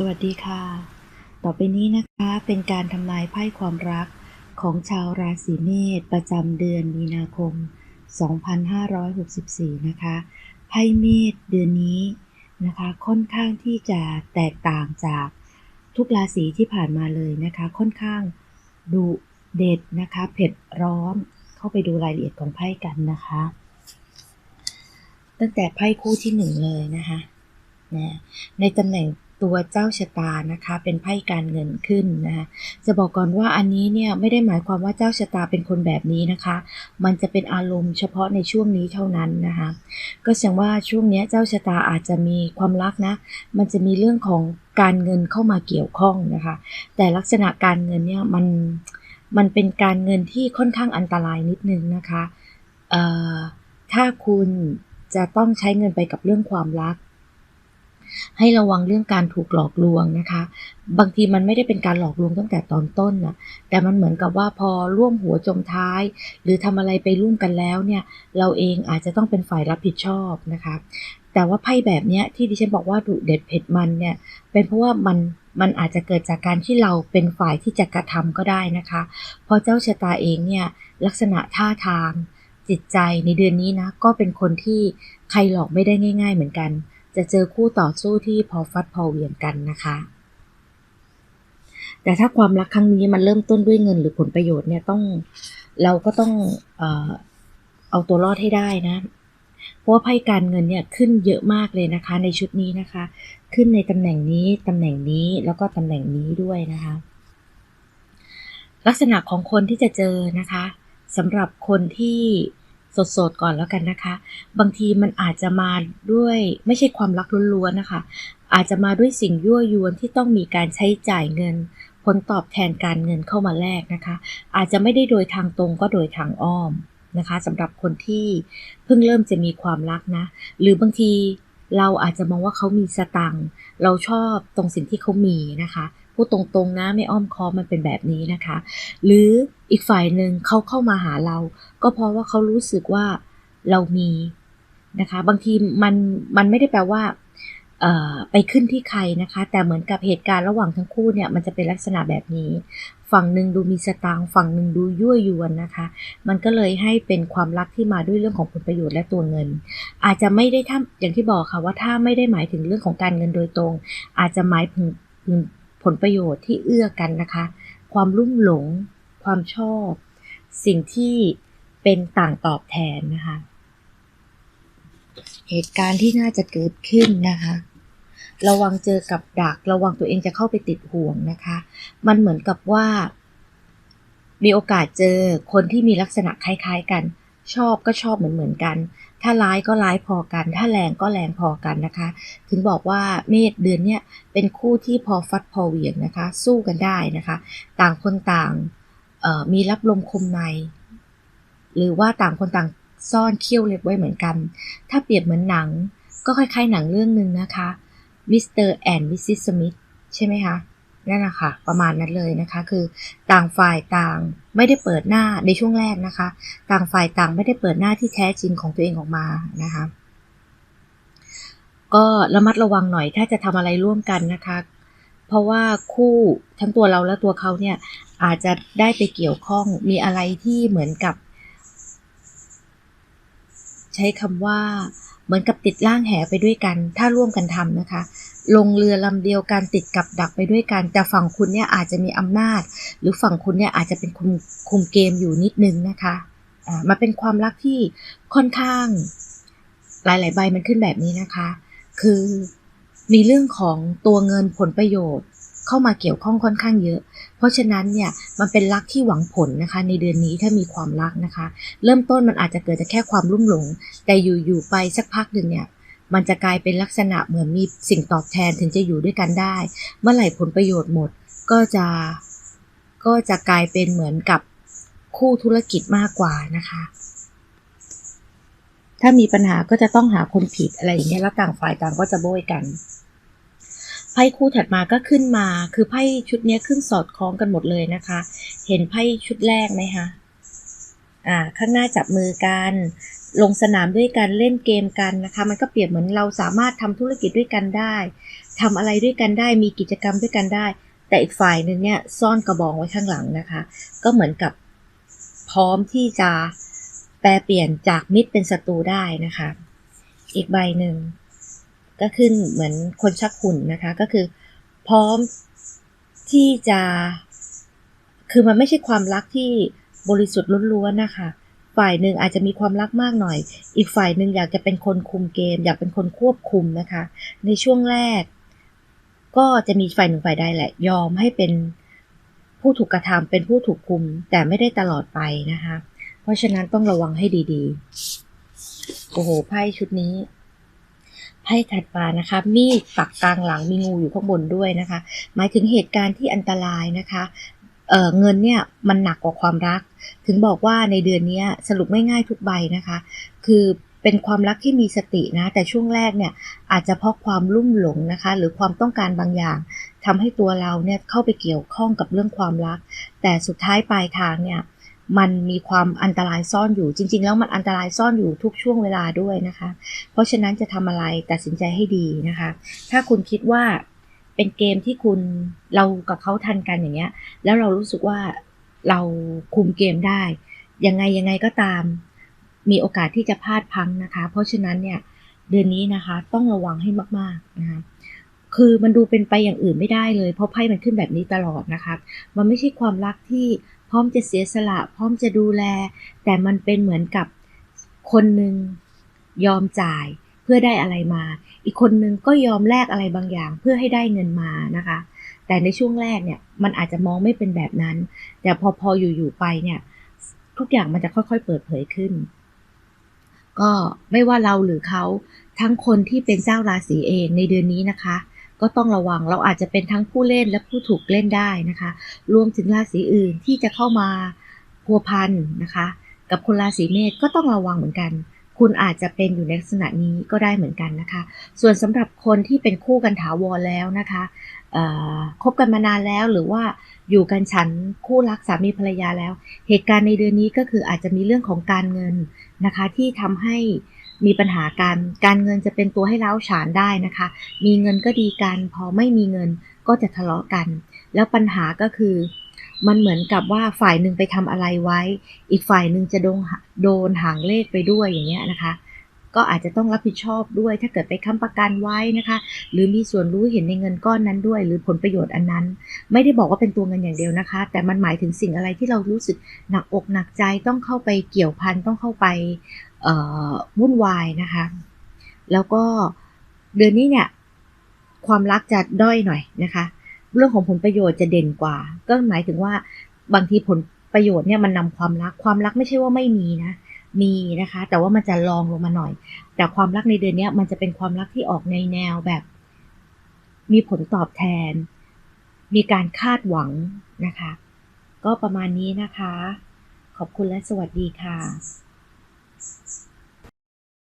สวัสดีค่ะ ต่อไปนี้นะคะเป็นการทำนายไพ่ความรักของชาวราศีเมษประจำเดือนมีนาคม 2564 นะคะ ไพ่เมษเดือนนี้นะคะ ค่อนข้างที่จะแตกต่างจากทุกราศีที่ผ่านมาเลยนะคะ ค่อนข้างดุเด็ดนะคะ เผ็ดร้อน เข้าไปดูรายละเอียดของไพ่กันนะคะ ตั้งแต่ไพ่คู่ที่หนึ่งเลยนะคะนะในตำแหน่ง ตัวเจ้าชะตานะคะเป็นไพ่การเงินขึ้นนะคะจะบอกก่อนว่าอันนี้เนี่ยไม่ได้หมายความว่าเจ้าชะตาเป็นคนแบบนี้นะคะ มันจะเป็นอารมณ์เฉพาะในช่วงนี้เท่านั้นนะคะก็แสดงว่าช่วงนี้เจ้าชะตาอาจจะมีความรักนะ มันจะมีเรื่องของการเงินเข้ามาเกี่ยวข้องนะคะ แต่ลักษณะการเงินเนี่ยมันมันเป็นการเงินที่ค่อนข้างอันตรายนิดนึงนะคะถ้าคุณจะต้องใช้เงินไปกับเรื่องความรัก ให้ระวังเรื่องการถูกหลอกลวงนะคะ บางทีมันไม่ได้เป็นการหลอกลวงตั้งแต่ตอนต้นนะแต่มันเหมือนกับว่าพอร่วมหัวจมท้าย หรือทำอะไรไปร่วมกันแล้วเนี่ย เราเองอาจจะต้องเป็นฝ่ายรับผิดชอบนะคะ แต่ว่าไพ่แบบเนี้ยที่ดิฉันบอกว่าดุเด็ดเผ็ดมันเนี่ย เป็นเพราะว่ามันมันอาจจะเกิดจากการที่เราเป็นฝ่ายที่จะกระทำก็ได้นะคะเพราะเจ้าชะตาเองเนี่ยลักษณะท่าทางจิตใจในเดือนนี้นะก็เป็นคนที่ใครหลอกไม่ได้ง่าย ๆ เหมือนกัน จะเจอคู่ต่อสู้ที่พอฟัดพอเหวี่ยงกันนะคะ แต่ถ้าความรักครั้งนี้มันเริ่มต้นด้วยเงินหรือผลประโยชน์เนี่ยต้องเราก็ต้องเออเอาตัวรอดให้ได้นะ เพราะว่าไพ่การเงินเนี่ยขึ้นเยอะมากเลยนะคะ ในชุดนี้นะคะ ขึ้นในตำแหน่งนี้ตำแหน่งนี้แล้วก็ตำแหน่งนี้ด้วยนะคะ ลักษณะของคนที่จะเจอนะคะสำหรับคนที่ สดๆก่อนแล้วกันนะคะ บางทีมันอาจจะมาด้วยไม่ใช่ความรักล้วนๆนะคะ อาจจะมาด้วยสิ่งยั่วยวนที่ต้องมีการใช้จ่ายเงิน ผลตอบแทนการเงินเข้ามาแลกนะคะ อาจจะไม่ได้โดยทางตรงก็โดยทางอ้อมนะคะสำหรับคนที่เพิ่งเริ่มจะมีความรักนะ หรือบางทีเราอาจจะมองว่าเขามีสตังค์เราชอบตรงสิ่งที่เขามีนะคะ พูดตรงๆนะไม่อ้อมค้อมมันเป็นแบบนี้นะคะ หรืออีกฝ่ายหนึ่งเขาเข้ามาหาเรา ก็เพราะว่าเขารู้สึกว่าเรามีนะคะ บางทีมันมันไม่ได้แปลว่าไปขึ้นที่ใครนะคะ แต่เหมือนกับเหตุการณ์ระหว่างทั้งคู่เนี่ยมันจะเป็นลักษณะแบบนี้ ฝั่งหนึ่งดูมีสตางค์ฝั่งหนึ่งดูยั่วยวนนะคะ มันก็เลยให้เป็นความรักที่มาด้วยเรื่องของผลประโยชน์และตัวเงิน อาจจะไม่ได้ถ้าอย่างที่บอกค่ะว่าถ้าไม่ได้หมายถึงเรื่องของการเงินโดยตรง อาจจะหมายถึง ลประโยชน์ที่เอื้อกันนะคะ ความลุ่มหลง ความชอบ สิ่งที่เป็นต่างตอบแทนนะคะ เหตุการณ์ที่น่าจะเกิดขึ้นนะคะ ระวังเจอกับดัก ระวังตัวเองจะเข้าไปติดห่วงนะคะ มันเหมือนกับว่า มีโอกาสเจอคนที่มีลักษณะคล้าย ๆ กัน ชอบก็ชอบเหมือนเหมือนๆกัน ถ้าร้ายก็ร้ายพอกัน ถ้าแรงก็แรงพอกันนะคะ ถึงบอกว่าเมษเดือนเนี้ยเป็นคู่ที่พอฟัดพอเหวี่ยงนะคะ สู้กันได้นะคะ ต่างคนต่างมีรับลมคมใน หรือว่าต่างคนต่างซ่อนเขี้ยวเล็บไว้เหมือนกัน ถ้าเปรียบเหมือนหนัง ก็คล้ายๆหนังเรื่องหนึ่งนะคะมิสเตอร์แอนด์มิสซิสสมิธใช่ไหมคะ นั่นแหละค่ะ ประมาณนั้นเลยนะคะ คือต่างฝ่ายต่างไม่ได้เปิดหน้าในช่วงแรกนะคะ ต่างฝ่ายต่างไม่ได้เปิดหน้าที่แท้จริงของตัวเองออกมานะคะก็ระมัดระวังหน่อยถ้าจะทำอะไรร่วมกันนะคะ เพราะว่าคู่ทั้งตัวเราและตัวเขาเนี่ยอาจจะได้ไปเกี่ยวข้องมีอะไรที่เหมือนกับ ใช้คำว่าเหมือนกับติดล่างแหไปด้วยกัน ถ้าร่วมกันทำนะคะ ลงเรือลำเดียวกันติดกับดักไปด้วยกัน แต่ฝั่งคุณเนี่ยอาจจะมีอำนาจ หรือฝั่งคุณเนี่ยอาจจะเป็นคุมคุมเกมอยู่นิดนึงนะคะอ่ามันเป็นความรักที่ค่อนข้างหลาย ๆ ใบมันขึ้นแบบนี้นะคะ คือมีเรื่องของตัวเงินผลประโยชน์เข้ามาเกี่ยวข้องค่อนข้างเยอะ เพราะฉะนั้นเนี่ยมันเป็นรักที่หวังผลนะคะ ในเดือนนี้ถ้ามีความรักนะคะ เริ่มต้นมันอาจจะเกิดจากแค่ความรุ่มหลง แต่อยู่ๆไปสักพักหนึ่งเนี่ย มันจะกลายเป็นลักษณะเหมือนมีสิ่งตอบแทนถึงจะอยู่ด้วยกันได้ เมื่อไหร่ผลประโยชน์หมดก็จะก็จะกลายเป็นเหมือนกับคู่ธุรกิจมากกว่านะคะ ถ้ามีปัญหาก็จะต้องหาคนผิดอะไรอย่างเงี้ยแล้วต่างฝ่ายต่างก็จะโบยกันไพ่คู่ถัดมาก็ขึ้นมา คือไพ่ชุดนี้ขึ้นสอดคล้องกันหมดเลยนะคะ เห็นไพ่ชุดแรกไหมคะอ่า ข้างหน้าจับมือกัน ลงสนามด้วยกันเล่นเกมกันนะคะมันก็เปรียบเหมือนเราสามารถทำธุรกิจด้วยกันได้ทำอะไรด้วยกันได้มีกิจกรรมด้วยกันได้ แต่อีกฝ่ายหนึ่งเนี่ยซ่อนกระบองไว้ข้างหลังนะคะ ก็เหมือนกับพร้อมที่จะแปลเปลี่ยนจากมิตรเป็นศัตรูได้นะคะ อีกใบหนึ่งก็ขึ้นเหมือนคนชักหุ่นนะคะก็คือ พร้อมที่จะ คือมันไม่ใช่ความรักที่บริสุทธิ์ล้วนๆนะคะ ฝ่ายหนึ่งอาจจะมีความรักมากหน่อย อีกฝ่ายหนึ่งอยากจะเป็นคนคุมเกม อยากเป็นคนควบคุมนะคะ ในช่วงแรก ก็จะมีฝ่ายหนึ่งฝ่ายใดแหละ ยอมให้เป็นผู้ถูกกระทำเป็นผู้ถูกคุม แต่ไม่ได้ตลอดไปนะคะ เพราะฉะนั้นต้องระวังให้ดีๆ โอ้โหไพ่ชุดนี้ไพ่ถัดมานะคะ มีดปักกลางหลังมีงูอยู่ข้างบนด้วยนะคะ หมายถึงเหตุการณ์ที่อันตรายนะคะ เเงินเนี่ยมันหนักกว่าความรัก ถึงบอกว่าในเดือนนี้สรุปไม่ง่ายทุกใบนะคะ คือเป็นความรักที่มีสตินะ แต่ช่วงแรกเนี่ยอาจจะเพราะความลุ่มหลงนะคะ หรือความต้องการบางอย่างทำให้ตัวเราเนี่ยเข้าไปเกี่ยวข้องกับเรื่องความรัก แต่สุดท้ายปลายทางเนี่ยมันมีความอันตรายซ่อนอยู่ จริง ๆ แล้วมันอันตรายซ่อนอยู่ทุกช่วงเวลาด้วยนะคะ เพราะฉะนั้นจะทำอะไรตัดสินใจให้ดีนะคะ ถ้าคุณคิดว่า เป็นเกมที่คุณเรากับเขาทันกันอย่างเงี้ย แล้วเรารู้สึกว่าเราคุมเกมได้ ยังไงยังไงก็ตาม มีโอกาสที่จะพลาดพังนะคะ เพราะฉะนั้นเนี่ยเดือนนี้นะคะ ต้องระวังให้มากๆนะคะคือมันดูเป็นไปอย่างอื่นไม่ได้เลย เพราะไพ่มันขึ้นแบบนี้ตลอดนะคะมันไม่ใช่ความรักที่พร้อมจะเสียสละ พร้อมจะดูแล แต่มันเป็นเหมือนกับคนหนึ่งยอมจ่าย พื่อได้อะไรมา อีกคนนึงก็ยอมแลกอะไรบางอย่าง เพื่อให้ได้เงินมานะคะ แต่ในช่วงแรกเนี่ยมันอาจจะมองไม่เป็นแบบนั้น แต่พอพออยู่ๆไปเนี่ยทุกอย่างมันจะค่อยๆเปิดเผยขึ้น ก็ไม่ว่าเราหรือเขาทั้งคนที่เป็นเจ้าราศีเองในเดือนนี้นะคะ ก็ต้องระวังเราอาจจะเป็นทั้งผู้เล่นและผู้ถูกเล่นได้นะคะ รวมถึงราศีอื่นที่จะเข้ามาพัวพันนะคะ กับคนราศีเมษก็ต้องระวังเหมือนกัน คุณอาจจะเป็นอยู่ในลักษณะนี้ก็ได้เหมือนกันนะคะ ส่วนสำหรับคนที่เป็นคู่กันถาวรแล้วนะคะคบกันมานานแล้วหรือว่าอยู่กันฉันคู่รักสามีภรรยาแล้ว เหตุการณ์ในเดือนนี้ก็คืออาจจะมีเรื่องของการเงินนะคะ ที่ทำให้มีปัญหาการการเงินจะเป็นตัวให้เล้าฉานได้นะคะ มีเงินก็ดีกันพอไม่มีเงินก็จะทะเลาะกัน แล้วปัญหาก็คือ มันเหมือนกับว่าฝ่ายหนึ่งไปทำอะไรไว้ อีกฝ่ายหนึ่งจะโดนโดนหางเลขไปด้วยอย่างเงี้ยนะคะ ก็อาจจะต้องรับผิดชอบด้วย ถ้าเกิดไปค้ำประกันไว้นะคะ หรือมีส่วนรู้เห็นในเงินก้อนนั้นด้วย หรือผลประโยชน์อันนั้น ไม่ได้บอกว่าเป็นตัวเงินอย่างเดียวนะคะ แต่มันหมายถึงสิ่งอะไรที่เรารู้สึกหนักอกหนักใจต้องเข้าไปเกี่ยวพันต้องเข้าไปวุ่นวายนะคะ แล้วก็เดือนนี้เนี่ยความรักจะด้อยหน่อยนะคะ เรื่องของผลประโยชน์จะเด่นกว่า ก็หมายถึงว่าบางทีผลประโยชน์เนี่ยมันนำความรักความรักไม่ใช่ว่าไม่มีนะ มีนะคะ แต่ว่ามันจะลองลงมาหน่อย แต่ความรักในเดือนนี้มันจะเป็นความรักที่ออกในแนวแบบ มีผลตอบแทน มีการคาดหวังนะคะ ก็ประมาณนี้นะคะ ขอบคุณและสวัสดีค่ะ